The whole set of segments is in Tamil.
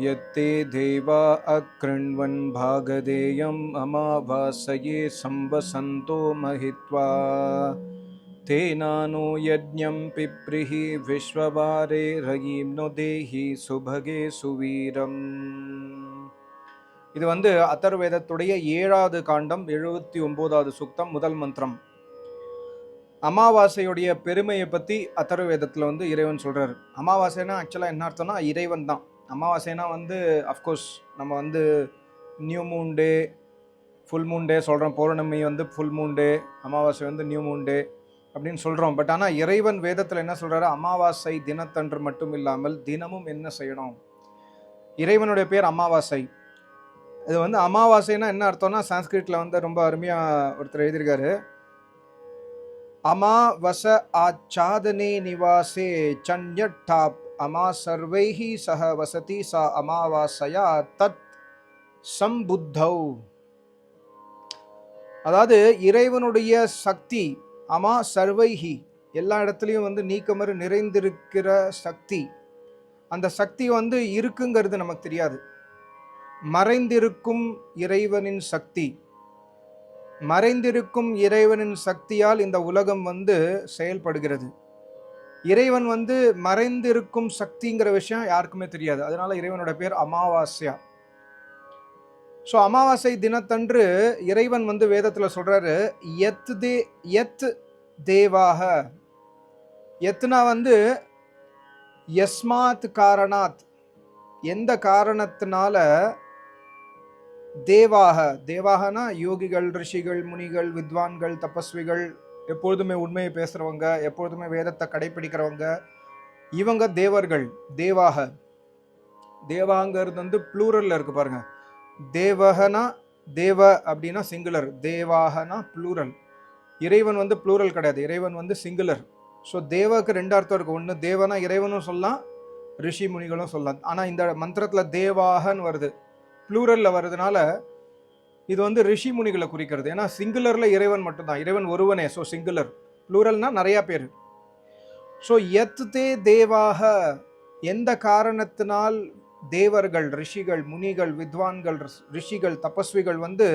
यत्ते देवा अकृण्वन् भागधेयम् अमावासये संवसन्तो महित्वा तेनानो यज्ञं पिप्रिः विश्ववारे रयीं नो देहि சுபகே சுவீரம் இது வந்து அதர்வேதத்துடைய ஏழாவது காண்டம் எழுபத்தி ஒன்பதாவது சுக்தம் முதல் மந்திரம் அமாவாசையுடைய பெருமையை பற்றி அதர்வேதத்தில் வந்து இறைவன் சொல்கிறார் அமாவாசைனா ஆக்சுவலாக என்ன அர்த்தம்னா இறைவன் தான் அமாவாசைனா வந்து அஃப்கோர்ஸ் நம்ம வந்து new moon day full moon day சொல்கிறோம் பௌர்ணமி வந்து ஃபுல் மூன் டே அமாவாசை வந்து நியூ மூன் டே அப்படின்னு சொல்கிறோம் பட் ஆனால் இறைவன் வேதத்தில் என்ன சொல்கிறாரு அமாவாசை தினத்தன்று மட்டும் இல்லாமல் தினமும் என்ன செய்யணும்? இறைவனுடைய பேர் அமாவாசை. இது வந்து அமாவாசைனா என்ன அர்த்தம்னா சான்ஸ்கிரிட்டில் வந்து ரொம்ப அருமையாக ஒருத்தர் எழுதியிருக்காரு. அமாவச ஆச்சாதனே நிவாசே சஞ்சட்டாப் அமா சர்வைஹி சக வசதி சா அமாவாசையா தத் சம்புத்தௌ. அதாவது இறைவனுடைய சக்தி அமா சர்வைஹி எல்லா இடத்துலையும் வந்து நீக்கமறு நிறைந்திருக்கிற சக்தி அந்த சக்தி வந்து இருக்குங்கிறது நமக்கு தெரியாது. மறைந்திருக்கும் இறைவனின் சக்தி. மறைந்திருக்கும் இறைவனின் சக்தியால் இந்த உலகம் வந்து செயல்படுகிறது. இறைவன் வந்து மறைந்திருக்கும் சக்திங்கிற விஷயம் யாருக்குமே தெரியாது. அதனால இறைவனோட பேர் அமாவாஸ்யா ஸோ அமாவாசை தினத்தன்று இறைவன் வந்து வேதத்தில் சொல்கிறாரு எத் தே எத் தேவாக. எத்னா வந்து எஸ்மாத் காரணாத். எந்த காரணத்தினால தேவாக? தேவாகனா யோகிகள் ரிஷிகள் முனிகள் வித்வான்கள் தபஸ்விகள் எப்பொழுதுமே உண்மையை பேசுகிறவங்க எப்பொழுதுமே வேதத்தை கடைப்பிடிக்கிறவங்க இவங்க தேவர்கள் தேவாக. தேவாங்கிறது வந்து ப்ளூரலில் இருக்குது பாருங்கள் தேவகனா தேவ அப்படின்னா சிங்குலர் தேவாகனா ப்ளூரல் இறைவன் வந்து ப்ளூரல் கிடையாது. இறைவன் வந்து சிங்குலர் ஸோ தேவாவுக்கு ரெண்டு அர்த்தம் இருக்குது ஒன்று தேவனா இறைவனும் சொல்லலாம் ரிஷி முனிகளும் சொல்லலாம். ஆனால் இந்த மந்திரத்தில் தேவாகன்னு வருது. ப்ளூரலில் வருதுனால இது வந்து ரிஷி முனிகளை குறிக்கிறது. ஏன்னா சிங்குலரில் இறைவன் மட்டும்தான். இறைவன் ஒருவனே. ஸோ சிங்குலர் ப்ளூரல்னா நிறையா பேர். ஸோ எத் தே தேவாக எந்த காரணத்தினால் தேவர்கள் ரிஷிகள் முனிகள் வித்வான்கள் ரிஷிகள் தபஸ்விகள் வந்து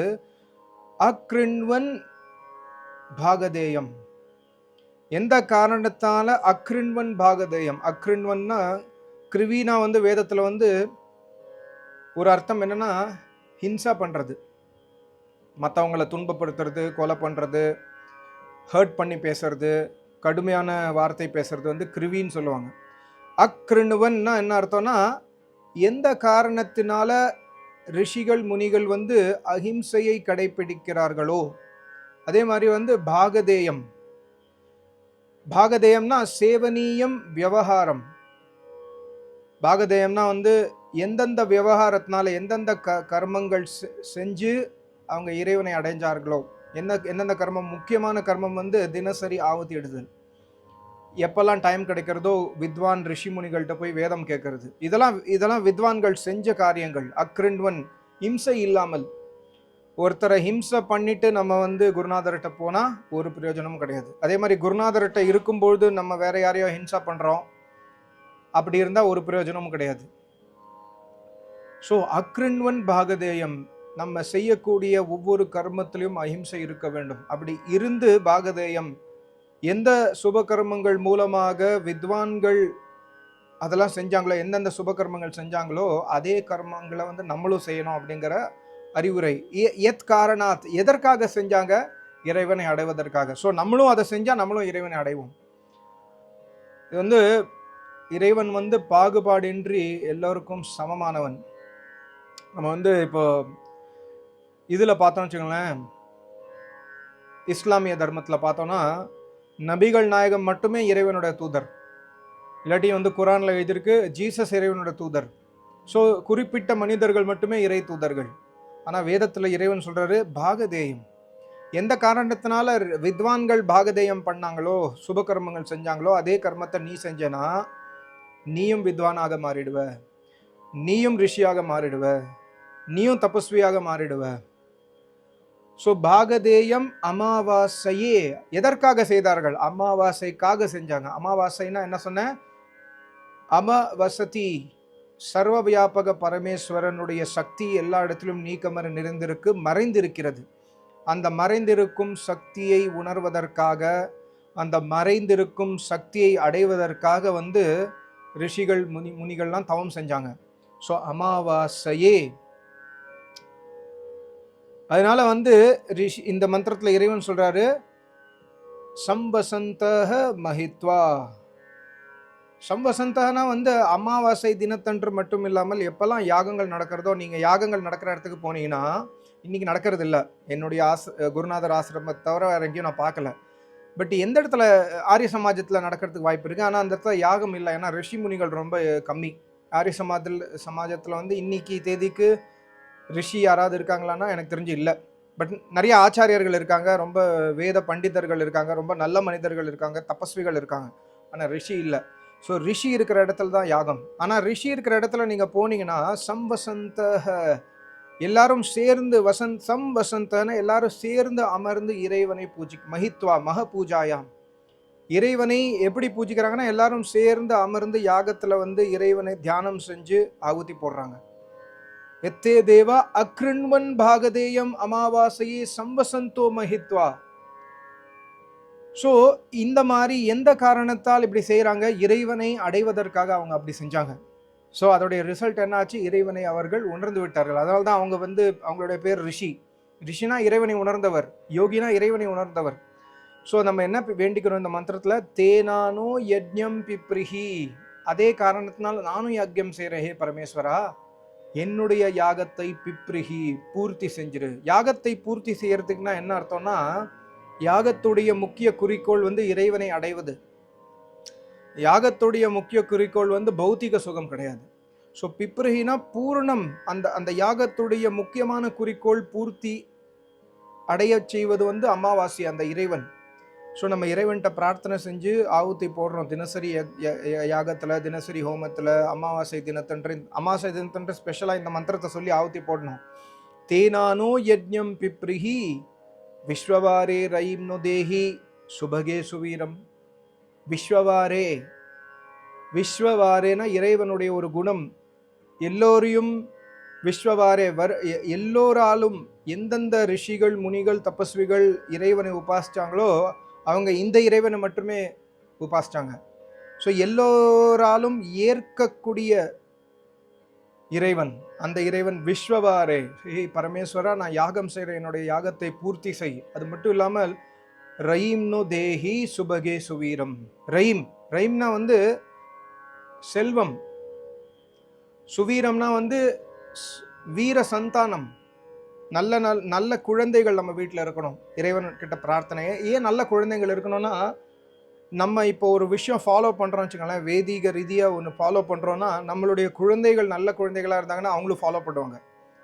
அக்ரின்வன் பாகதேயம். எந்த காரணத்தால் அக்ரின்வன் பாகதேயம்? அக்ரின்வன்னா கிருவினா வந்து வேதத்தில் வந்து ஒரு அர்த்தம் என்னன்னா ஹிம்சா பண்ணுறது மற்றவங்கள துன்பப்படுத்துறது கொலை பண்ணுறது ஹர்ட் பண்ணி பேசுறது கடுமையான வார்த்தை பேசுறது வந்து கிருவின்னு சொல்லுவாங்க. அக்ரிணுவன்னா என்ன அர்த்தம்னா எந்த காரணத்தினால ரிஷிகள் முனிகள் வந்து அஹிம்சையை கடைபிடிக்கிறார்களோ அதே மாதிரி வந்து பாகதேயம். பாகதேயம்னா சேவனீயம் விவகாரம். பாகதேயம்னா வந்து எந்தெந்த விவகாரத்தினால எந்தெந்த க கர்மங்கள் செ- செஞ்சு அவங்க இறைவனை அடைஞ்சார்களோ? என்ன எந்தெந்த கர்மம்? முக்கியமான கர்மம் வந்து தினசரி ஆவத்தி எடுதல். எப்பெல்லாம் டைம் கிடைக்கிறதோ வித்வான் ரிஷி முனிகள்கிட்ட போய் வேதம் கேட்கறது இதெல்லாம் இதெல்லாம் வித்வான்கள் செஞ்ச காரியங்கள். அக்ரிண்வன் ஹிம்சை இல்லாமல். ஒருத்தரை ஹிம்சை பண்ணிட்டு நம்ம வந்து குருநாதர்கிட்ட போனால் ஒரு பிரயோஜனமும் கிடையாது. அதே மாதிரி குருநாதர்கிட்ட இருக்கும்பொழுது நம்ம வேற யாரையோ ஹிம்சா பண்ணுறோம் அப்படி இருந்தால் ஒரு பிரயோஜனமும் கிடையாது. ஸோ அக்ரிண்வன் பாகதேயம் நம்ம செய்யக்கூடிய ஒவ்வொரு கர்மத்திலையும் அஹிம்சை இருக்க வேண்டும். அப்படி இருந்து பாகதேயம் எந்த சுப கர்மங்கள் மூலமாக வித்வான்கள் அதெல்லாம் செஞ்சாங்களோ எந்தெந்த சுப கர்மங்கள் செஞ்சாங்களோ அதே கர்மங்களை வந்து நம்மளும் செய்யணும் அப்படிங்கிற அறிவுரை. எத் காரணாத் எதற்காக செஞ்சாங்க? இறைவனை அடைவதற்காக. ஸோ நம்மளும் அதை செஞ்சால் நம்மளும் இறைவனை அடைவோம். இது வந்து இறைவன் வந்து பாகுபாடின்றி எல்லோருக்கும் சமமானவன். நம்ம வந்து இப்போ இதில் பார்த்தோம்னு வச்சுக்கோங்களேன் இஸ்லாமிய தர்மத்தில் பார்த்தோன்னா நபிகள் நாயகம் மட்டுமே இறைவனோட தூதர். இல்லாட்டி வந்து குரானில் எழுதியிருக்கு ஜீசஸ் இறைவனோட தூதர். ஸோ குறிப்பிட்ட மனிதர்கள் மட்டுமே இறை தூதர்கள். ஆனால் வேதத்தில் இறைவன் சொல்கிறாரு பாகதேயம். எந்த காரணத்தினால வித்வான்கள் பாகதேயம் பண்ணாங்களோ சுபகர்மங்கள் செஞ்சாங்களோ அதே கர்மத்தை நீ செஞ்சனா நீயும் வித்வானாக மாறிடுவ. நீயும் ரிஷியாக மாறிடுவ. நீயும் தபஸ்வியாக மாறிடுவ. ஸோ பாகதேயம் அமாவாசையே. எதற்காக செய்தார்கள்? அமாவாசைக்காக செஞ்சாங்க. அமாவாசைன்னா என்ன சொன்னேன் அமவசதி. சர்வ வியாபக பரமேஸ்வரனுடைய சக்தி எல்லா இடத்திலும் நீக்கமர நிறைந்திருக்கு மறைந்திருக்கிறது. அந்த மறைந்திருக்கும் சக்தியை உணர்வதற்காக அந்த மறைந்திருக்கும் சக்தியை அடைவதற்காக வந்து ரிஷிகள் முனி முனிகள்லாம் தவம் செஞ்சாங்க. ஸோ அமாவாசையே அதனால வந்து ரிஷி இந்த மந்திரத்தில் இறைவன் சொல்றாரு சம்பசந்தக மஹித்வா சம்பசந்தகனா வந்து அமாவாசை தினத்தன்று மட்டும் இல்லாமல் எப்பெல்லாம் யாகங்கள் நடக்கிறதோ நீங்கள் யாகங்கள் நடக்கிற இடத்துக்கு போனீங்கன்னா இன்றைக்கி நடக்கிறது இல்லை என்னுடைய ஆஸ் குருநாதர் ஆசிரமத்தை தவிர வேற எங்கேயும் நான் பார்க்கல. பட் எந்த இடத்துல ஆரிய சமாஜத்தில் நடக்கிறதுக்கு வாய்ப்பு இருக்குது ஆனால் அந்த இடத்துல யாகம் இல்லை. ஏன்னா ரிஷி முனிகள் ரொம்ப கம்மி. ஆரிய சமாஜத்தில் சமாஜத்தில் வந்து இன்னைக்கு தேதிக்கு ரிஷி யாராவது இருக்காங்களான்னா எனக்கு தெரிஞ்சு இல்லை. பட் நிறைய ஆச்சாரியர்கள் இருக்காங்க ரொம்ப வேத பண்டிதர்கள் இருக்காங்க ரொம்ப நல்ல மனிதர்கள் இருக்காங்க தபஸ்விகள் இருக்காங்க. ஆனால் ரிஷி இல்லை. ஸோ ரிஷி இருக்கிற இடத்துல தான் யாகம். ஆனால் ரிஷி இருக்கிற இடத்துல நீங்கள் போனீங்கன்னா சம் வசந்த எல்லாரும் சேர்ந்து வசந்த் சம் வசந்தன எல்லாரும் சேர்ந்து அமர்ந்து இறைவனை பூஜி மஹித்வா மக பூஜாயாம். இறைவனை எப்படி பூஜிக்கிறாங்கன்னா எல்லாரும் சேர்ந்து அமர்ந்து யாகத்தில் வந்து இறைவனை தியானம் செஞ்சு ஆகுதி போடுறாங்க. எத்தே தேவா அக்ருண்வன் பாகதேயம் அமாவாசையே சம்பசந்தோ மஹித்வா ஸோ இந்த மாதிரி எந்த காரணத்தால் இப்படி செய்கிறாங்க இறைவனை அடைவதற்காக அவங்க அப்படி செஞ்சாங்க. ஸோ அதோடைய ரிசல்ட் என்னாச்சு? இறைவனை அவர்கள் உணர்ந்து விட்டார்கள். அதனால தான் அவங்க வந்து அவங்களுடைய பேர் ரிஷி. ரிஷினா இறைவனை உணர்ந்தவர். யோகினா இறைவனை உணர்ந்தவர். ஸோ நம்ம என்ன வேண்டிக்கிறோம் இந்த மந்திரத்தில்? தேனானோ யஜ்ஞம் பிப்ரிஹி. அதே காரணத்தினால நானும் யஜ்யம் செய்கிறேன் ஹே பரமேஸ்வரா. என்னுடைய யாகத்தை பிப்ரிஹி பூர்த்தி செஞ்சிரு. யாகத்தை பூர்த்தி செய்யறதுக்குன்னா என்ன அர்த்தம்னா யாகத்துடைய முக்கிய குறிக்கோள் வந்து இறைவனை அடைவது. யாகத்துடைய முக்கிய குறிக்கோள் வந்து பௌத்திக சுகம் கிடையாது. ஸோ பிப்ரஹினா பூரணம். அந்த அந்த யாகத்துடைய முக்கியமான குறிக்கோள் பூர்த்தி அடைய செய்வது வந்து அமாவாசை அந்த இறைவன். ஸோ நம்ம இறைவன்கிட்ட பிரார்த்தனை செஞ்சு ஆவுத்தி போடுறோம். தினசரி யாகத்தில் தினசரி ஹோமத்தில் அமாவாசை தினத்தன்று அமாவாசை தினத்தன்று ஸ்பெஷலாக இந்த மந்திரத்தை சொல்லி ஆவுத்தி போடணும். தேனானோ யஜ்ஞம் பிப்ரிஹி விஸ்வவாரே ரயீம் தேஹி சுபகே சுவீரம். விஸ்வவாரே விஸ்வவாரேனா இறைவனுடைய ஒரு குணம். எல்லோரையும் விஸ்வவாரே வர் எ- எல்லோராலும் எந்தெந்த ரிஷிகள் முனிகள் தபஸ்விகள் இறைவனை உபாசிச்சாங்களோ அவங்க இந்த இறைவனை மட்டுமே உபாசிச்சாங்க. ஸோ எல்லோராலும் ஏற்கக்கூடிய இறைவன் அந்த இறைவன் விஸ்வவாரே. ஹே பரமேஸ்வரா நான் யாகம் செய்கிறேன் என்னுடைய யாகத்தை பூர்த்தி செய். அது மட்டும் இல்லாமல் ரயீம்னு தேஹி சுபகே சுவீரம். ரயீம் ரயீம்னா வந்து செல்வம். சுவீரம்னா வந்து வீர சந்தானம். நல்ல நல் நல்ல குழந்தைகள் நம்ம வீட்டில் இருக்கணும். இறைவன்கிட்ட பிரார்த்தனையை. ஏன் நல்ல குழந்தைகள் இருக்கணும்னா நம்ம இப்போ ஒரு விஷயம் ஃபாலோ பண்ணுறோம் வச்சுக்கோங்களேன் வேதிக ரீதியாக ஒன்று ஃபாலோ பண்ணுறோன்னா நம்மளுடைய குழந்தைகள் நல்ல குழந்தைகளாக இருந்தாங்கன்னா அவங்களும் ஃபாலோ பண்ணுவாங்க.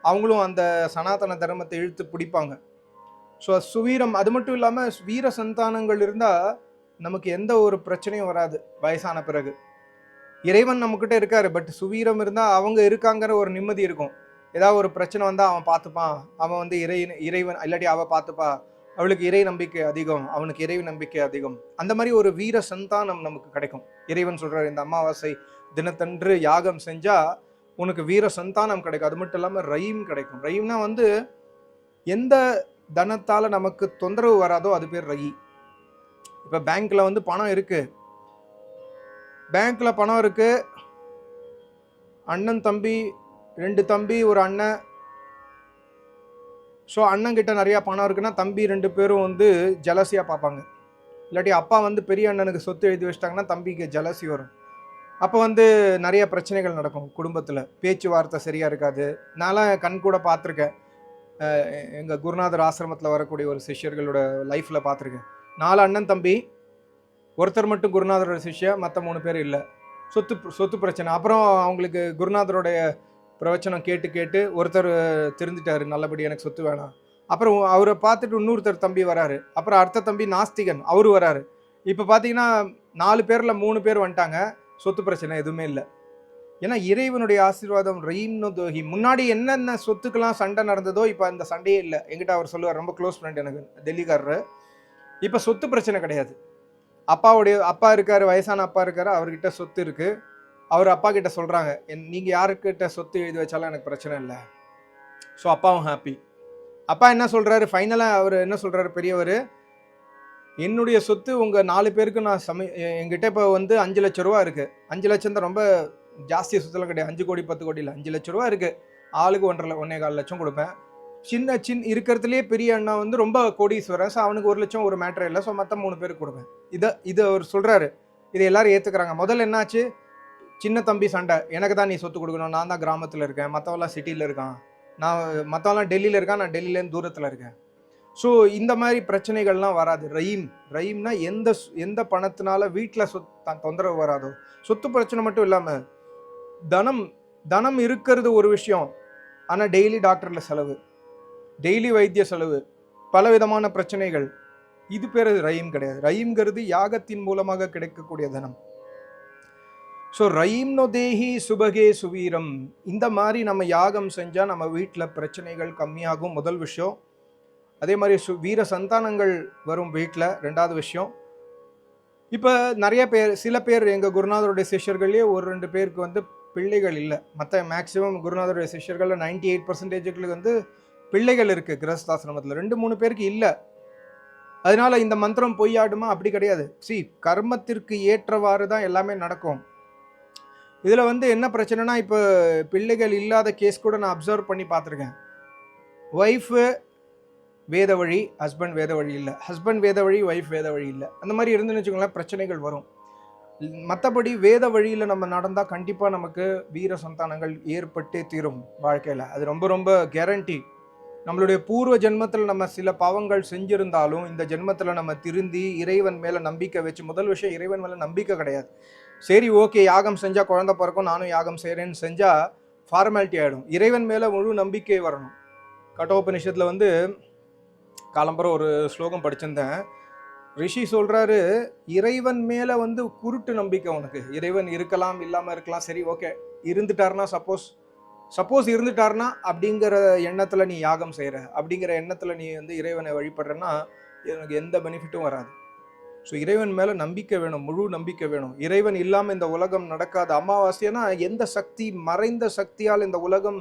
அவங்களும் அந்த சனாதன தர்மத்தை இழுத்து பிடிப்பாங்க. ஸோ சுவீரம் அது மட்டும் இல்லாமல் வீர சந்தானங்கள் இருந்தால் நமக்கு எந்த ஒரு பிரச்சனையும் வராது வயசான பிறகு. இறைவன் நம்மக்கிட்ட இருக்காரு பட் சுவீரம் இருந்தால் அவங்க இருக்காங்கிற ஒரு நிம்மதி இருக்கும். ஏதாவது ஒரு பிரச்சனை வந்தால் அவன் பார்த்துப்பான். அவன் வந்து இறை இறைவன் இல்லாட்டி அவள் பார்த்துப்பா. அவளுக்கு இறை நம்பிக்கை அதிகம். அவனுக்கு இறை நம்பிக்கை அதிகம். அந்த மாதிரி ஒரு வீர சந்தானம் நமக்கு கிடைக்கும். இறைவன் சொல்கிறார் இந்த அமாவாசை தினத்தன்று யாகம் செஞ்சால் உனக்கு வீர சந்தானம் கிடைக்கும். அது மட்டும் இல்லாமல் ரயீம் கிடைக்கும். ரயீம்னா வந்து எந்த தனத்தால் நமக்கு தொந்தரவு வராதோ அது பேர் ரயி இப்போ பேங்க்கில் வந்து பணம் இருக்குது பேங்க்கில் பணம் இருக்குது அண்ணன் தம்பி ரெண்டு தம்பி ஒரு அண்ணன். ஸோ அண்ணங்கிட்ட நிறையா பணம் இருக்குன்னா தம்பி ரெண்டு பேரும் வந்து ஜலசியாக பார்ப்பாங்க. இல்லாட்டி அப்பா வந்து பெரிய அண்ணனுக்கு சொத்து எழுதி வச்சிட்டாங்கன்னா தம்பிக்கு ஜலசி வரும். அப்போ வந்து நிறைய பிரச்சனைகள் நடக்கும் குடும்பத்தில். பேச்சுவார்த்தை சரியாக இருக்காது. நான்லாம் கண் கூட பார்த்துருக்கேன். எங்கள் குருநாதர் ஆசிரமத்தில் வரக்கூடிய ஒரு சிஷ்யர்களோட லைஃப்பில் பார்த்துருக்கேன். நாலு அண்ணன் தம்பி. ஒருத்தர் மட்டும் குருநாதரோட சிஷ்யா மற்ற மூணு பேர் இல்லை. சொத்து சொத்து பிரச்சனை. அப்புறம் அவங்களுக்கு குருநாதருடைய பிரவச்சனம் கேட்டு கேட்டு ஒருத்தர் திருந்துட்டாரு நல்லபடி எனக்கு சொத்து வேணாம். அப்புறம் அவரை பார்த்துட்டு இன்னொருத்தர் தம்பி வராரு. அப்புறம் அடுத்த தம்பி நாஸ்திகன் அவர் வராரு. இப்போ பார்த்தீங்கன்னா நாலு பேரில் மூணு பேர் வந்துட்டாங்க. சொத்து பிரச்சனை எதுவுமே இல்லை. ஏன்னா இறைவனுடைய ஆசீர்வாதம் ரெயின் தோஹி முன்னாடி என்னென்ன சொத்துக்கெல்லாம் சண்டை நடந்ததோ இப்போ அந்த சண்டையே இல்லை. எங்கிட்ட அவர் சொல்லுவார் ரொம்ப க்ளோஸ் ஃப்ரெண்ட் எனக்கு டெல்லிக்காரரு. இப்போ சொத்து பிரச்சனை கிடையாது. அப்பாவுடைய அப்பா இருக்கார் வயசான அப்பா இருக்கார் அவர்கிட்ட சொத்து இருக்குது அவர் அப்பா கிட்ட சொல்கிறாங்க என் நீங்கள் யாருக்கிட்ட சொத்து எழுதி வச்சாலும் எனக்கு பிரச்சனை இல்லை. ஸோ அப்பாவும் ஹாப்பி அப்பா என்ன சொல்கிறாரு ஃபைனலாக அவர் என்ன சொல்கிறாரு பெரியவர் என்னுடைய சொத்து உங்கள் நாலு பேருக்கு நான் சமை எங்கிட்ட என்கிட்ட இப்போ வந்து அஞ்சு லட்ச ரூபா இருக்குது அஞ்சு லட்சம் தான் ரொம்ப ஜாஸ்தி சொத்துலாம் கிடையாது. அஞ்சு கோடி பத்து கோடி இல்லை அஞ்சு லட்ச ரூபா இருக்குது ஆளுக்கு ஒன்றரை ஒன்றே கால் லட்சம் கொடுப்பேன். சின்ன சின்ன இருக்கிறதுலேயே பெரிய அண்ணா வந்து ரொம்ப கோடீஸ்வரன் ஸோ அவனுக்கு ஒரு லட்சம் ஒரு மேட்ரு இல்லை. ஸோ மற்ற மூணு பேருக்கு கொடுப்பேன். இதை இது அவர் சொல்கிறாரு இதை எல்லாரும் ஏற்றுக்கிறாங்க முதல்ல என்னாச்சு? சின்ன தம்பி சண்டை. எனக்கு தான் நீ சொத்து கொடுக்கணும். நான் தான் கிராமத்தில் இருக்கேன். மற்றவெல்லாம் சிட்டியில் இருக்கான். நான் மற்றவெல்லாம் டெல்லியில் இருக்கான். நான் டெல்லியிலேருந்து தூரத்தில் இருக்கேன். ஸோ இந்த மாதிரி பிரச்சனைகள்லாம் வராது. ரயீம் ரயீம்னா எந்த எந்த பணத்தினால வீட்டில் சொத் த- தொந்தரவு வராதோ. சொத்து பிரச்சனை மட்டும் இல்லாமல் தனம் தனம் இருக்கிறது ஒரு விஷயம். ஆனால் டெய்லி டாக்டரில் செலவு. டெய்லி வைத்திய செலவு. பல விதமான பிரச்சனைகள். இது பேர் ரயீம் கிடையாது. ரயீம்ங்கிறது யாகத்தின் மூலமாக கிடைக்கக்கூடிய தனம். ஸோ ரயீம் நொதேஹி சுபகே சுவீரம் இந்த மாதிரி நம்ம யாகம் செஞ்சால் நம்ம வீட்டில் பிரச்சனைகள் கம்மியாகும். முதல் விஷயம். அதே மாதிரி சு வீர சந்தானங்கள் வரும் வீட்டில் ரெண்டாவது விஷயம். இப்போ நிறைய பேர் சில பேர் எங்கள் குருநாதருடைய சிஷ்யர்கள்லேயே ஒரு ரெண்டு பேருக்கு வந்து பிள்ளைகள் இல்லை. மற்ற மேக்ஸிமம் குருநாதருடைய சிஷ்யர்களில் நைன்டி எயிட் பர்சன்டேஜுக்கு வந்து பிள்ளைகள் இருக்குது கிரகஸ்தாசிரமத்தில். ரெண்டு மூணு பேருக்கு இல்லை. அதனால் இந்த மந்திரம் பொய்யாடுமா? அப்படி கிடையாது. சி கர்மத்திற்கு ஏற்றவாறு தான் எல்லாமே நடக்கும். இதில் வந்து என்ன பிரச்சனைனா இப்போ பிள்ளைகள் இல்லாத கேஸ் கூட நான் அப்சர்வ் பண்ணி பார்த்துருக்கேன். ஒய்ஃபு வேத வழி ஹஸ்பண்ட் வேத வழி இல்லை. ஹஸ்பண்ட் வேத வழி ஒய்ஃப் வேத வழி இல்லை. அந்த மாதிரி இருந்துன்னு வச்சுக்கோங்களேன் பிரச்சனைகள் வரும். மற்றபடி வேத வழியில் நம்ம நடந்தால் கண்டிப்பாக நமக்கு வீர சந்தானங்கள் ஏற்பட்டே தீரும் வாழ்க்கையில். அது ரொம்ப ரொம்ப கேரண்டி நம்மளுடைய பூர்வ ஜென்மத்தில் நம்ம சில பாவங்கள் செஞ்சிருந்தாலும் இந்த ஜென்மத்தில் நம்ம திருந்தி இறைவன் மேலே நம்பிக்கை வச்சு முதல் விஷயம் இறைவன் மேலே நம்பிக்கை கிடையாது. சரி ஓகே யாகம் செஞ்சால் குழந்த பிறக்கும் நானும் யாகம் செய்கிறேன்னு செஞ்சால் ஃபார்மாலிட்டி ஆகிடும் இறைவன் மேலே முழு நம்பிக்கை வரணும். கட்டோபனிஷத்தில் வந்து காலம்பரம் ஒரு ஸ்லோகம் படிச்சிருந்தேன். ரிஷி சொல்கிறாரு இறைவன் மேலே வந்து குருட்டு நம்பிக்கை உனக்கு. இறைவன் இருக்கலாம் இல்லாமல் இருக்கலாம். சரி ஓகே இருந்துட்டாருன்னா சப்போஸ் சப்போஸ் இருந்துட்டாருன்னா அப்படிங்கிற எண்ணத்தில் நீ யாகம் செய்கிற அப்படிங்கிற எண்ணத்தில் நீ வந்து இறைவனை வழிபடுறன்னா எனக்கு எந்த பெனிஃபிட்டும் வராது. ஸோ இறைவன் மேலே நம்பிக்கை வேணும் முழு நம்பிக்கை வேணும். இறைவன் இல்லாமல் இந்த உலகம் நடக்காது அமாவாசைனா எந்த சக்தி மறைந்த சக்தியால் இந்த உலகம்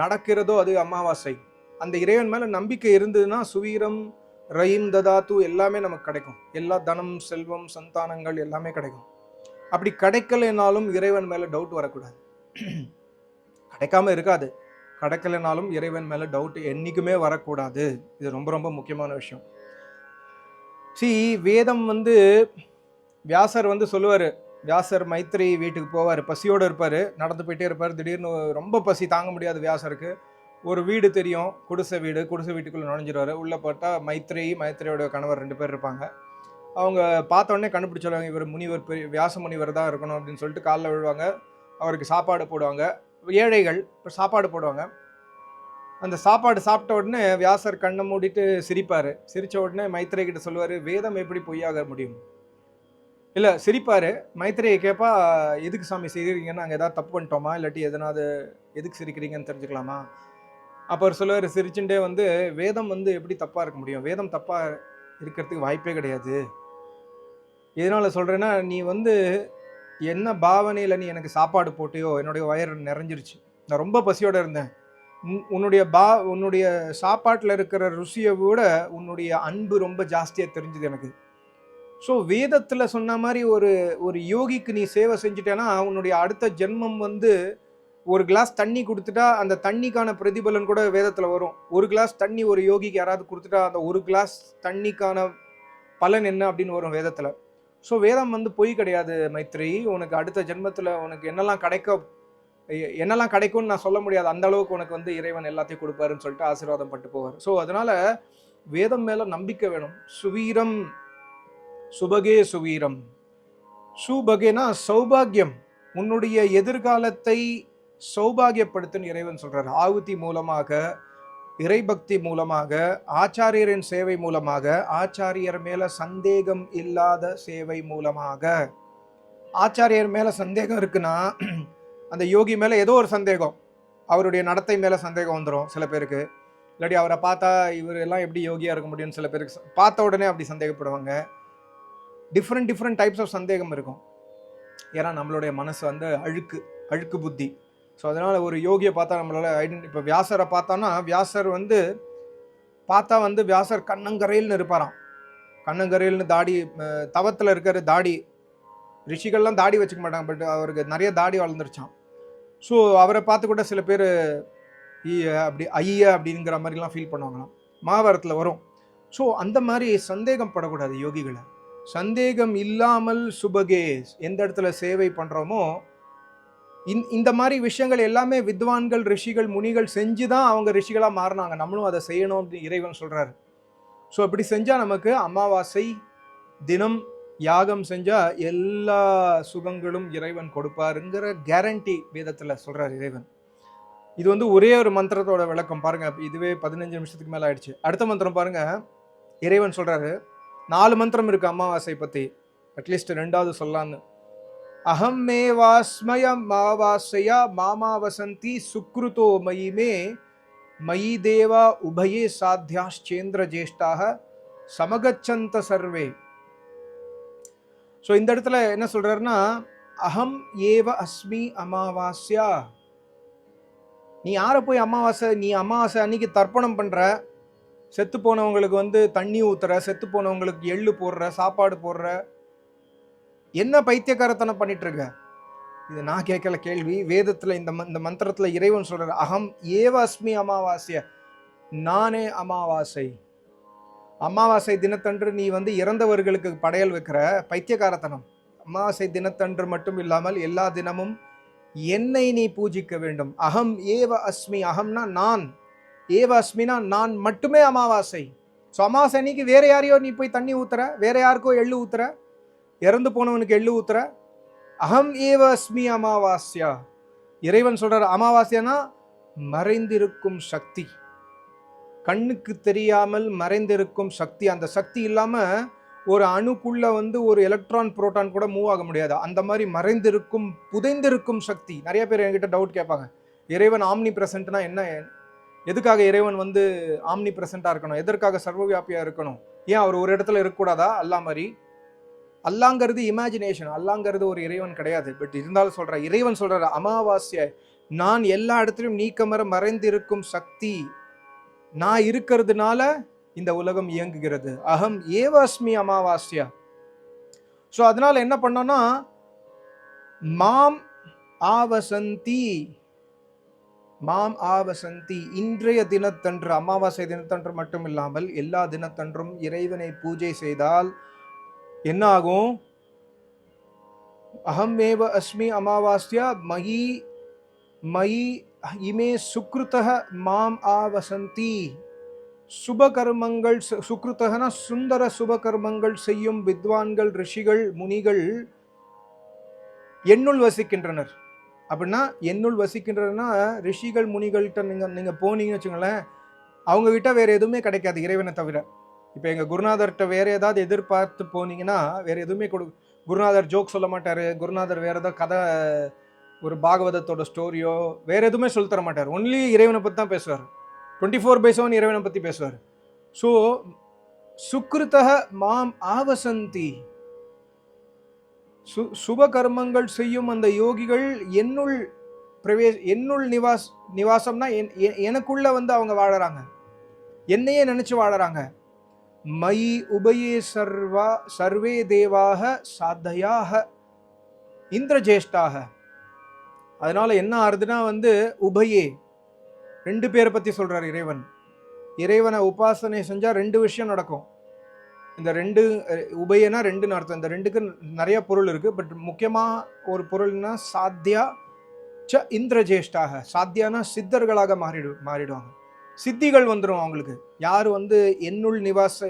நடக்கிறதோ அது அமாவாசை. அந்த இறைவன் மேலே நம்பிக்கை இருந்ததுன்னா சுவீரம் ரயின் ததாத்து எல்லாமே நமக்கு கிடைக்கும். எல்லா தனம் செல்வம் சந்தானங்கள் எல்லாமே கிடைக்கும். அப்படி கிடைக்கலைனாலும் இறைவன் மேலே டவுட் வரக்கூடாது. கிடைக்காம இருக்காது. கிடைக்கலைனாலும் இறைவன் மேலே டவுட் என்றைக்குமே வரக்கூடாது. இது ரொம்ப ரொம்ப முக்கியமான விஷயம். சி வேதம் வந்து வியாசர் வந்து சொல்லுவார். வியாசர் மைத்ரி வீட்டுக்கு போவார். பசியோடு இருப்பார். நடந்து போயிட்டே இருப்பார். திடீர்னு ரொம்ப பசி தாங்க முடியாது வியாசருக்கு. ஒரு வீடு தெரியும். குடிசை வீடு. குடிசை வீட்டுக்குள்ளே நுழைஞ்சிருவாரு. உள்ளே போட்டால் மைத்ரி மைத்ரியோட கணவர் ரெண்டு பேர் இருப்பாங்க. அவங்க பார்த்த உடனே கண்டுபிடிச்சிடுவாங்க. இவர் முனிவர் பெரிய வியாச முனிவர் தான் இருக்கணும் அப்படின்னு சொல்லிட்டு காலில் விழுவாங்க. அவருக்கு சாப்பாடு போடுவாங்க. ஏழைகள் இப்போ சாப்பாடு போடுவாங்க. அந்த சாப்பாடு சாப்பிட்ட உடனே வியாசர் கண்ணை மூடிட்டு சிரிப்பார். சிரித்த உடனே மைத்ரே கிட்ட சொல்லுவார் வேதம் எப்படி பொய்யாக முடியும்? இல்லை சிரிப்பார். மைத்ரேயை கேட்பா எதுக்கு சாமி சிரிக்கிறீங்கன்னு நாங்கள் எதாவது தப்பு பண்ணிட்டோமா? இல்லாட்டி எதனாவது எதுக்கு சிரிக்கிறீங்கன்னு தெரிஞ்சுக்கலாமா? அப்போ அவர் சொல்லுவார் சிரிச்சுட்டே வந்து வேதம் வந்து எப்படி தப்பாக இருக்க முடியும்? வேதம் தப்பாக இருக்கிறதுக்கு வாய்ப்பே கிடையாது. எதனால் சொல்கிறேன்னா நீ வந்து என்ன பாவனையில் நீ எனக்கு சாப்பாடு போட்டியோ என்னுடைய வயிறு நிறைஞ்சிருச்சு. நான் ரொம்ப பசியோடு இருந்தேன். உன்- உன்னுடைய பா உன்னுடைய சாப்பாட்டில் இருக்கிற ருசியை விட உன்னுடைய அன்பு ரொம்ப ஜாஸ்தியாக தெரிஞ்சுது எனக்கு. ஸோ வேதத்தில் சொன்ன மாதிரி ஒரு ஒரு யோகிக்கு நீ சேவை செஞ்சுட்டேன்னா உன்னுடைய அடுத்த ஜென்மம் வந்து ஒரு கிளாஸ் தண்ணி கொடுத்துட்டா அந்த தண்ணிக்கான பிரதிபலன் கூட வேதத்தில் வரும். ஒரு கிளாஸ் தண்ணி ஒரு யோகிக்கு யாராவது கொடுத்துட்டா அந்த ஒரு கிளாஸ் தண்ணிக்கான பலன் என்ன அப்படின்னு வரும் வேதத்தில். ஸோ வேதம் வந்து பொய் கிடையாது மைத்ரி. உனக்கு அடுத்த ஜென்மத்தில் உனக்கு என்னெல்லாம் கிடைக்க என்னெல்லாம் கிடைக்கும்னு நான் சொல்ல முடியாது. அந்த அளவுக்கு உனக்கு வந்து இறைவன் எல்லாத்தையும் கொடுப்பாருன்னு சொல்லிட்டு ஆசீர்வாதம் பட்டு போவார். ஸோ அதனால வேதம் மேலே நம்பிக்கை வேணும். சுவீரம். சுபகே சுவீரம். சுபகேனா சௌபாகியம். உன்னுடைய எதிர்காலத்தை சௌபாகியப்படுத்துன்னு இறைவன் சொல்கிறார் ஆகுதி மூலமாக இறைபக்தி மூலமாக ஆச்சாரியரின் சேவை மூலமாக ஆச்சாரியர் மேல சந்தேகம் இல்லாத சேவை மூலமாக. ஆச்சாரியர் மேல சந்தேகம் இருக்குன்னா அந்த யோகி மேல ஏதோ ஒரு சந்தேகம். அவருடைய நடத்தை மேல சந்தேகம் வந்துடும் சில பேருக்கு. இல்லாட்டி அவரை பார்த்தா இவர் எல்லாம் எப்படி யோகியா இருக்க முடியும்னு சில பேருக்கு பார்த்த உடனே அப்படி சந்தேகப்படுவாங்க. டிஃப்ரெண்ட் டிஃப்ரெண்ட் டைப்ஸ் ஆஃப் சந்தேகம் இருக்கும். ஏன்னா நம்மளுடைய மனசு வந்து அழுக்கு அழுக்கு புத்தி. ஸோ அதனால் ஒரு யோகியை பார்த்தா நம்மளால் ஐடென்டி இப்போ வியாசரை பார்த்தான்னா வியாசர் வந்து பார்த்தா வந்து வியாசர் கண்ணங்கரையில்னு இருப்பாராம். கண்ணங்கரையில்னு தாடி தவத்தில் இருக்கிற தாடி ரிஷிகள்லாம் தாடி வச்சுக்க மாட்டாங்க பட் அவருக்கு நிறைய தாடி வளர்ந்துருச்சான் ஸோ அவரை பார்த்து கூட சில பேர் அப்படி ஐய அப்படிங்கிற மாதிரிலாம் ஃபீல் பண்ணுவாங்களாம். மகாபாரத்தில் வரும். ஸோ அந்த மாதிரி சந்தேகம் படக்கூடாது யோகிகளை. சந்தேகம் இல்லாமல் சுபகே எந்த இடத்துல சேவை பண்ணுறோமோ இந் இந்த மாதிரி விஷயங்கள் எல்லாமே வித்வான்கள் ரிஷிகள் முனிகள் செஞ்சு தான் அவங்க ரிஷிகளாக மாறினாங்க. நம்மளும் அதை செய்யணும் அப்படின்னு இறைவன் சொல்கிறாரு ஸோ இப்படி செஞ்சால் நமக்கு அமாவாசை தினம் யாகம் செஞ்சால் எல்லா சுகங்களும் இறைவன் கொடுப்பாருங்கிற கேரண்டி வேதத்தில் சொல்கிறார் இறைவன். இது வந்து ஒரே ஒரு மந்திரத்தோட விளக்கம். பாருங்கள் இதுவே பதினஞ்சு நிமிஷத்துக்கு மேலே ஆயிடுச்சு. அடுத்த மந்திரம் பாருங்கள் இறைவன் சொல்கிறாரு நாலு மந்திரம் இருக்குது அமாவாசை பற்றி அட்லீஸ்ட் ரெண்டாவது சொல்லலான்னு அகம் மே வாஸ்மய மாமா வசந்தி சுக்ருதோ மயிமே மயி தேவா உபயே சாத்தியாச்சேந்திர ஜேஷ்டாக சமகச்சந்த சர்வே ஸோ இந்த இடத்துல என்ன சொல்கிறாருன்னா அகம் ஏவ அஸ்மி அமாவாஸ்யா. நீ யாரை போய் அமாவாசை நீ அமாவாசை அன்னைக்கு தர்ப்பணம் பண்ணுற செத்து போனவங்களுக்கு வந்து தண்ணி ஊத்துற செத்து போனவங்களுக்கு எள்ளு போடுற சாப்பாடு போடுற என்ன பைத்தியக்காரத்தனம் பண்ணிட்டு இருக்க இது நான் கேட்கல கேள்வி. வேதத்தில் இந்த இந்த மந்திரத்தில் இறைவன் சொல்ற அகம் ஏவ அஸ்மி அமாவாசைய. நானே அமாவாசை. அமாவாசை தினத்தன்று நீ வந்து இறந்தவர்களுக்கு படையல் வைக்கிற பைத்தியக்காரத்தனம். அமாவாசை தினத்தன்று மட்டும் இல்லாமல் எல்லா தினமும் என்னை நீ பூஜிக்க வேண்டும். அகம் ஏவ அஸ்மி அகம்னா நான். ஏவ அஸ்மினா நான் மட்டுமே அமாவாசை. ஸோ அமாவாசை அன்னைக்கு வேற யாரையோ நீ போய் தண்ணி ஊத்துற? வேற யாருக்கோ எள்ளு ஊத்துற? இறந்து போனவனுக்கு எள்ளு ஊத்துற? அகம் ஏவ அஸ்மி அமாவாஸ்யா. இறைவன் சொல்கிறார் அமாவாஸ்யானா மறைந்திருக்கும் சக்தி. கண்ணுக்கு தெரியாமல் மறைந்திருக்கும் சக்தி. அந்த சக்தி இல்லாமல் ஒரு அணுக்குள்ள வந்து ஒரு எலக்ட்ரான் புரோட்டான் கூட மூவ் ஆக முடியாது. அந்த மாதிரி மறைந்திருக்கும் புதைந்திருக்கும் சக்தி. நிறைய பேர் என்கிட்ட டவுட் கேட்பாங்க. இறைவன் ஆம்னி பிரசன்ட்னா என்ன? எதுக்காக இறைவன் வந்து ஆம்னி பிரசண்டாக இருக்கணும்? எதற்காக சர்வவியாபியாக இருக்கணும்? ஏன் அவர் ஒரு இடத்துல இருக்கக்கூடாதா? அல்லா மாதிரி. அல்லாங்கிறது இமேஜினேஷன் அல்லாங்கிறது ஒரு இறைவன் கிடையாது. பட் இருந்தாலும் சொல்கிற இறைவன் சொல்ற அமாவாஸ்ய நான் எல்லா இடத்துலையும் நீக்கமர மறைந்திருக்கும் சக்தி நான் இருக்கிறதுனால இந்த உலகம் இயங்குகிறது. அகம் ஏவாஸ்மி அமாவாஸ்யா. ஸோ அதனால என்ன பண்ணோம்னா மாம் ஆவசந்தி மாம் ஆவசந்தி இன்றைய தினத்தன்று அமாவாசை தினத்தன்று மட்டும் இல்லாமல் எல்லா தினத்தன்றும் இறைவனை பூஜை செய்தால் என்ன ஆகும் அகமேவ அஸ்மி அமாவாஸ்யா மயி மயி இமே சுக்ருத்தக மாம் ஆவசந்தி. சுபகர்மங்கள் சுக்ருத்தகனா சுந்தர சுபகர்மங்கள் செய்யும் வித்வான்கள் ரிஷிகள் முனிகள் என்னுள் வசிக்கின்றனர். அப்படின்னா என்னுள் வசிக்கின்றனர்னா ரிஷிகள் முனிகள்கிட்ட நீங்கள் நீங்கள் போனீங்கன்னு வச்சுங்களேன் அவங்கக்கிட்ட வேறு எதுவுமே கிடைக்காது இறைவனை தவிர. இப்போ எங்கள் குருநாதர்கிட்ட வேறு ஏதாவது எதிர்பார்த்து போனீங்கன்னா வேறு எதுவுமே கொடு குருநாதர் ஜோக் சொல்ல மாட்டார். குருநாதர் வேறு ஏதாவது கதை ஒரு பாகவதத்தோட ஸ்டோரியோ வேறு எதுவுமே சொல்லி தர மாட்டார். ஒன்லி இறைவனை பற்றி தான் பேசுவார். டுவெண்ட்டி ஃபோர் பை செவன் இறைவனை பற்றி பேசுவார். ஸோ சுக்ருத்தக மாம் ஆவசந்தி. சு சுப கர்மங்கள் செய்யும் அந்த யோகிகள் என்னுள் பிரவே என்னுள் நிவாஸ் நிவாசம்னா எனக்குள்ளே வந்து அவங்க வாழறாங்க. என்னையே நினச்சி வாழறாங்க. மயி உபயே சர்வா சர்வே தேவாக சாத்தையாக இந்திரஜேஷ்டாக. அதனால் என்ன ஆறுதுன்னா வந்து உபயே. ரெண்டு பேரை பற்றி சொல்கிறார் இறைவன். இறைவனை உபாசனை செஞ்சால் ரெண்டு விஷயம் நடக்கும். இந்த ரெண்டு உபயனா ரெண்டுன்னு அர்த்தம். இந்த ரெண்டுக்கு நிறைய பொருள் இருக்குது பட் முக்கியமாக ஒரு பொருள்னா சாத்தியா ச இந்திரஜேஷ்டாக. சாத்தியானா சித்தர்களாக மாறிடு மாறிடுவாங்க. சித்திகள் வந்துடும் அவங்களுக்கு. யார் வந்து என்னுள் நிவாச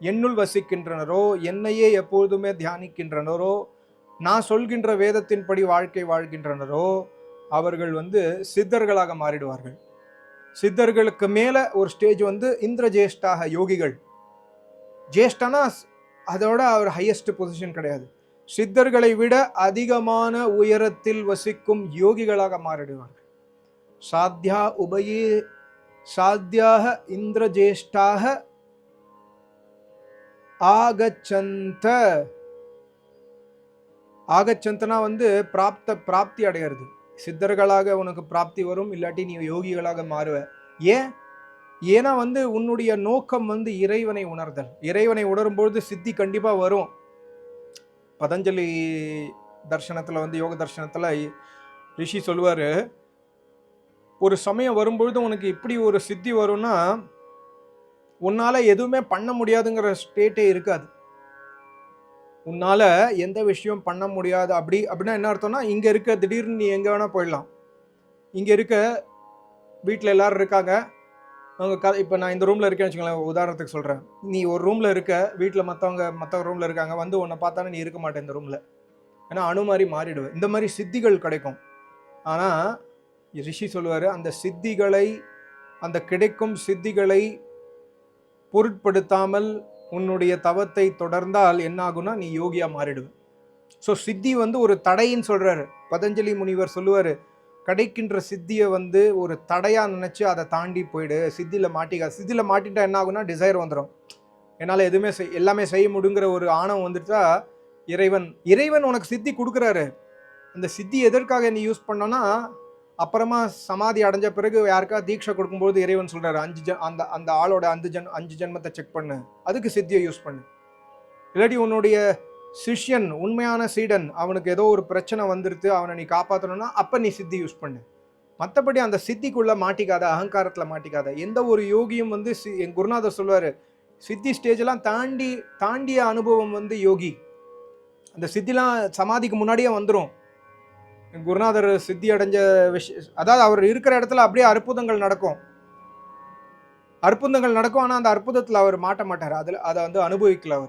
என்னுள் வசிக்கின்றனரோ என்னையே எப்பொழுதுமே தியானிக்கின்றனரோ நான் சொல்கின்ற வேதத்தின்படி வாழ்க்கை வாழ்கின்றனரோ அவர்கள் வந்து சித்தர்களாக மாறிடுவார்கள். சித்தர்களுக்கு மேலே ஒரு ஸ்டேஜ் வந்து இந்திர ஜேஷ்டாக யோகிகள். ஜேஷ்டனா அதோட அவர் ஹையஸ்ட் பொசிஷன் கிடையாது. சித்தர்களை விட அதிகமான உயரத்தில் வசிக்கும் யோகிகளாக மாறிடுவார்கள். சாத்யா உபயே சாத்தியாக இந்திரஜேஷ்டாக ஆகச்சந்த. ஆகச்சந்தனா வந்து பிராப்த பிராப்தி அடையிறது. சித்தர்களாக உனக்கு பிராப்தி வரும் இல்லாட்டி நீ யோகிகளாக மாறுவ. ஏன்? ஏன்னா வந்து உன்னுடைய நோக்கம் வந்து இறைவனை உணர்தல். இறைவனை உணரும்பொழுது சித்தி கண்டிப்பாக வரும். பதஞ்சலி தர்ஷனத்தில் வந்து யோக தர்ஷனத்தில் ரிஷி சொல்லுவார் ஒரு சமயம் வரும்பொழுது உனக்கு இப்படி ஒரு சித்தி வரும்னா உன்னால் எதுவுமே பண்ண முடியாதுங்கிற ஸ்டேட்டே இருக்காது. உன்னால் எந்த விஷயம் பண்ண முடியாது. அப்படி அப்படின்னா என்ன அர்த்தம்னா இங்கே இருக்க திடீர்னு நீ எங்கே வேணால் போயிடலாம். இங்கே இருக்க வீட்டில் எல்லோரும் இருக்காங்க. அவங்க க இப்போ நான் இந்த ரூமில் இருக்கேன்னு வச்சுக்கோங்களேன் உதாரணத்துக்கு சொல்கிறேன் நீ ஒரு ரூமில் இருக்க வீட்டில் மற்றவங்க மற்ற ரூமில் இருக்காங்க வந்து உன்னை பார்த்தானே நீ இருக்க மாட்டேன் இந்த ரூமில் ஏன்னா அணு மாதிரி மாறிடுவேன். இந்த மாதிரி சித்திகள் கிடைக்கும். ஆனால் ரிஷி சொல்லுவார் அந்த சித்திகளை அந்த கிடைக்கும் சித்திகளை பொருட்படுத்தாமல் உன்னுடைய தவத்தை தொடர்ந்தால் என்ன ஆகும்னா நீ யோகியா மாறிடுவேன் ஸோ சித்தி வந்து ஒரு தடைன்னு சொல்கிறாரு பதஞ்சலி முனிவர் சொல்லுவார் கிடைக்கின்ற சித்தியை வந்து ஒரு தடையாக நினச்சி அதை தாண்டி போயிடு. சித்தியில் மாட்டிக்கா சித்தியில் மாட்டிட்டா என்ன ஆகும்னா டிசைர் வந்துடும் என்னால் எதுவுமே செய் எல்லாமே செய்ய முடியுங்கிற ஒரு ஆணவம் வந்துட்டா இறைவன் இறைவன் உனக்கு சித்தி கொடுக்குறாரு. அந்த சித்தி எதற்காக நீ யூஸ் பண்ணோன்னா அப்புறமா சமாதி அடைஞ்ச பிறகு யாருக்கா தீட்சை கொடுக்கும்போது இறைவன் சொல்கிறார் அஞ்சு ஜன் அந்த அந்த ஆளோட அஞ்சு ஜன் அஞ்சு ஜென்மத்தை செக் பண்ணு. அதுக்கு சித்தியை யூஸ் பண்ணு. இல்லாட்டி உன்னுடைய சிஷ்யன் உண்மையான சீடன் அவனுக்கு ஏதோ ஒரு பிரச்சனை வந்துருது அவனை நீ காப்பாற்றணும்னா அப்போ நீ சித்தி யூஸ் பண்ணு. மற்றபடி அந்த சித்திக்குள்ளே மாட்டிக்காத அகங்காரத்தில் மாட்டிக்காத. எந்த ஒரு யோகியும் வந்து சி என் குருநாதர் சொல்லுவார் சித்தி ஸ்டேஜெல்லாம் தாண்டி தாண்டிய அனுபவம் வந்து யோகி. அந்த சித்திலாம் சமாதிக்கு முன்னாடியே வந்துடும் குருநாதர் சித்தி அடைஞ்ச விஷய அதாவது அவர் இருக்கிற இடத்துல அப்படியே அற்புதங்கள் நடக்கும். அற்புதங்கள் நடக்கும் ஆனால் அந்த அற்புதத்தில் அவர் மாட்ட மாட்டார். அதில் அதை வந்து அனுபவிக்கல அவர்.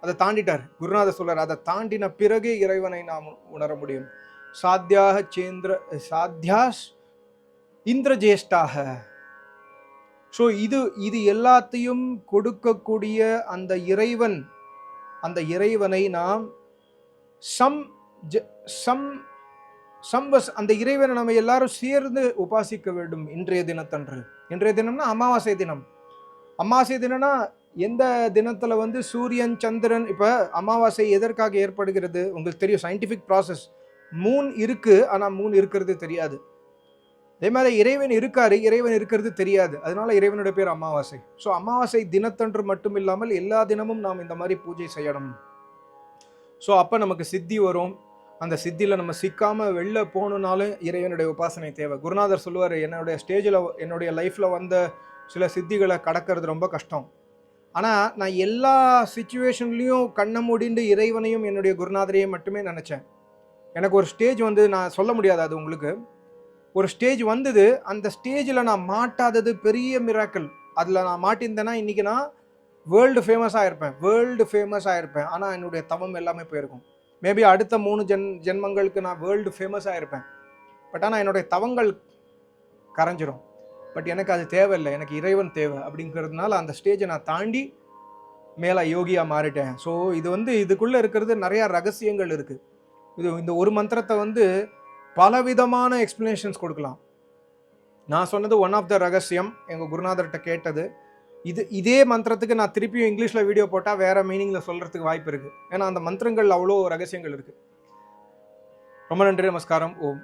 அதை தாண்டிட்டார். குருநாதர் சொல்றார் அதை தாண்டின பிறகு இறைவனை நாம் உணர முடியும். சாத்தியாக சேந்திர சாத்தியாஸ் இந்திரஜேஷ்டாக. ஸோ இது இது எல்லாத்தையும் கொடுக்கக்கூடிய அந்த இறைவன் அந்த இறைவனை நாம் சம் ஜ- சம் சம்பஸ் அந்த இறைவனை நம்ம எல்லாரும் சேர்ந்து உபாசிக்க வேண்டும் இன்றைய தினத்தன்று. இன்றைய தினம்னா அமாவாசை தினம். அமாவாசை தினம்னா எந்த தினத்தில் வந்து சூரியன் சந்திரன் இப்போ அமாவாசை எதற்காக ஏற்படுகிறது? உங்களுக்கு தெரியும் சயின்டிஃபிக் ப்ராசஸ் மூன் இருக்குது ஆனால் மூன் இருக்கிறது தெரியாது. அதே மாதிரி இறைவன் இருக்காரு இறைவன் இருக்கிறது தெரியாது. அதனால இறைவனுடைய பேர் அமாவாசை. ஸோ அமாவாசை தினத்தன்று மட்டும் இல்லாமல் எல்லா தினமும் நாம் இந்த மாதிரி பூஜை செய்யணும். ஸோ அப்போ நமக்கு சித்தி வரும். அந்த சித்தியில் நம்ம சிக்காமல் வெளில போகணுன்னாலும் இறைவனுடைய உபாசனை தேவை. குருநாதர் சொல்லுவார் என்னுடைய ஸ்டேஜில் என்னுடைய லைஃப்பில் வந்த சில சித்திகளை கடக்கிறது ரொம்ப கஷ்டம். ஆனால் நான் எல்லா சுச்சுவேஷன்லேயும் கண்ணை மூடிண்டு இறைவனையும் என்னுடைய குருநாதரையும் மட்டுமே நினச்சேன். எனக்கு ஒரு ஸ்டேஜ் வந்து நான் சொல்ல முடியாது அது உங்களுக்கு. ஒரு ஸ்டேஜ் வந்தது அந்த ஸ்டேஜில் நான் மாட்டாதது பெரிய மிராக்கல் அதில் நான் மாட்டியிருந்தேன்னா இன்றைக்கி நான் வேர்ல்டு ஃபேமஸாக இருப்பேன். வேர்ல்டு ஃபேமஸாக இருப்பேன். ஆனால் என்னுடைய தவம் எல்லாமே போயிருக்கும். மேபி அடுத்த மூணு ஜென் ஜென்மங்களுக்கு நான் வேர்ல்டு ஃபேமஸாக இருப்பேன் பட் ஆனால் என்னுடைய தவங்கள் கரைஞ்சிரும். பட் எனக்கு அது தேவையில்லை. எனக்கு இறைவன் தேவை. அப்படிங்கிறதுனால அந்த ஸ்டேஜை நான் தாண்டி மேலே யோகியாக மாறிட்டேன். ஸோ இது வந்து இதுக்குள்ளே இருக்கிறது நிறையா ரகசியங்கள் இருக்குது இது இந்த ஒரு மந்திரத்தை வந்து பலவிதமான எக்ஸ்ப்ளனேஷன்ஸ் கொடுக்கலாம். நான் சொன்னது ஒன் ஆஃப் த ரகசியம். எங்கள் குருநாதர்கிட்ட கேட்டது. இது இதே மந்திரத்துக்கு நான் திருப்பியும் இங்கிலீஷில் வீடியோ போட்டால் வேறு மீனிங்கில் சொல்கிறதுக்கு வாய்ப்பு இருக்குது ஏன்னா அந்த மந்திரங்கள் அவ்வளோ ரகசியங்கள் இருக்குது ரொம்ப நன்றி நமஸ்காரம். ஓம்.